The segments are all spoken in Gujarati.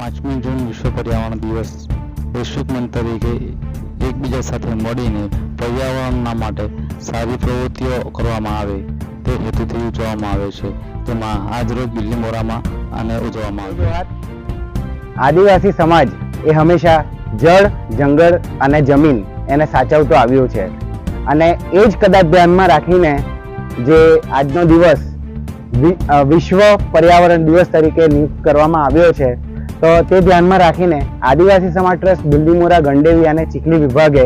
પાંચમી જૂન વિશ્વ પર્યાવરણ દિવસ વૈશ્વિક મન તરીકે એકબીજા સાથે મળીને પર્યાવરણના માટે સારી પ્રવૃત્તિઓ કરવામાં આવે, તે હેતુથી ઉજવવામાં આવે છે. તેમાં આજરોજ બિલ્લીમોરામાં આને ઉજવવામાં આવે. આદિવાસી સમાજ એ હંમેશા જળ, જંગલ અને જમીન એને સાચવતો આવ્યો છે. અને એ જ કદાચ ધ્યાનમાં રાખીને જે આજનો દિવસ વિશ્વ પર્યાવરણ દિવસ તરીકે નિયુક્ત કરવામાં આવ્યો છે તો તે ધ્યાનમાં રાખીને આદિવાસી સમાજ ટ્રસ્ટ બિલ્ડીમોરા, ગંડેવી અને ચીખલી વિભાગે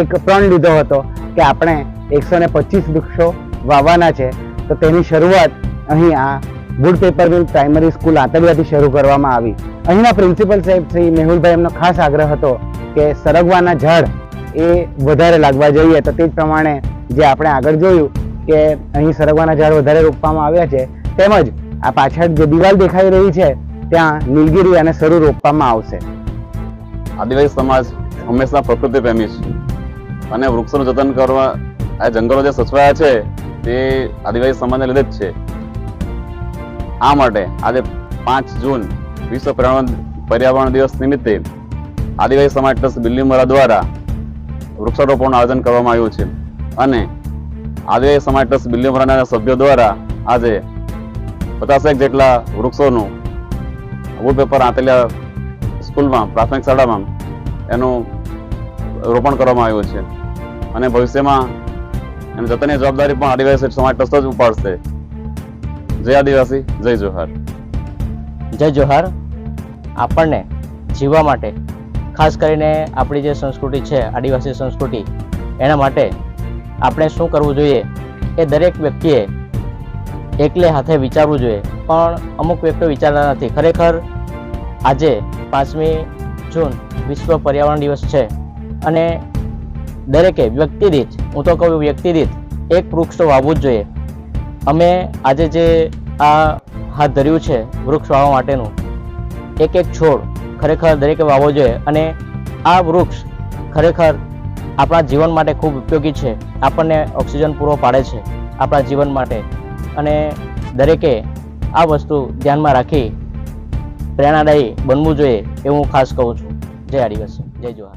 એક પ્રણ લીધો હતો કે આપણે એકસો ને પચીસ વૃક્ષો વાવવાના છે. તો તેની શરૂઆત અહીં આ વુડ પેપર પ્રાઇમરી સ્કૂલ આંતરિયાથી શરૂ કરવામાં આવી. અહીંના પ્રિન્સિપલ સાહેબ શ્રી મેહુલભાઈ એમનો ખાસ આગ્રહ હતો કે સરગવાના ઝાડ એ વધારે લાગવા જોઈએ. તો તે જ પ્રમાણે જે આપણે આગળ જોયું કે અહીં સરગવાના ઝાડ વધારે રોપવામાં આવ્યા છે, તેમજ આ પાછળ જે દિવાલ દેખાઈ રહી છે ત્યાં નીલગીરી અને સરુ રોપવામાં આવશે. આદિવાસી સમાજ હંમેશા પ્રકૃતિ પ્રેમી છે. અને વૃક્ષોનું જતન કરવા, આ જંગલો જે સચવાયા છે, તે આદિવાસી સમાજને લીધે જ છે. આ માટે આજે પાંચ જૂન વિશ્વ પર્યાવરણ દિવસ નિમિત્તે આદિવાસી સમાજ ટ્રસ્ટ બિલ્લીમોરા દ્વારા વૃક્ષારોપણનું આયોજન કરવામાં આવ્યું છે. અને આદિવાસી સમાજ ટ્રસ્ટ બિલ્લીમોરાના સભ્યો દ્વારા આજે પચાસેક જેટલા વૃક્ષોનું વુડ પેપર આંતલિયા સ્કૂલમાં, પ્રાથમિક શાળામાં એનું રોપણ કરવામાં આવ્યું છે. અને ભવિષ્યમાં એની જતનની જવાબદારી પણ આદિવાસી સમાજ ટ્રસ્ટ જ ઉપાડશે. જય આદિવાસી, જય જોહાર. જય જોહાર. આપણને જીવવા માટે, ખાસ કરીને આપણી જે સંસ્કૃતિ છે, આદિવાસી સંસ્કૃતિ, એના માટે આપણે શું કરવું જોઈએ એ દરેક વ્યક્તિએ એકલે હાથે વિચારવું જોઈએ. પણ અમુક વ્યક્તિઓ વિચારતા નથી. ખરેખર આજે પાંચમી જૂન વિશ્વ પર્યાવરણ દિવસ છે અને દરેકે વ્યક્તિ દીઠ, હું તો કહું વ્યક્તિ દીઠ, એક વૃક્ષ તો વાવવું જ જોઈએ. અમે આજે જે આ હાથ ધર્યું છે વૃક્ષ વાવવા માટેનું, એક એક છોડ ખરેખર દરેકે વાવવો જોઈએ અને આ વૃક્ષ ખરેખર આપણા જીવન માટે ખૂબ ઉપયોગી છે. આપણને ઓક્સિજન પૂરો પાડે છે આપણા જીવન માટે. અને દરેકે આ વસ્તુ ધ્યાનમાં રાખી પ્રેરણાદાયી બનવું જોઈએ એવું હું ખાસ કહું છું. જય આદિવાસી. જય જોહાર.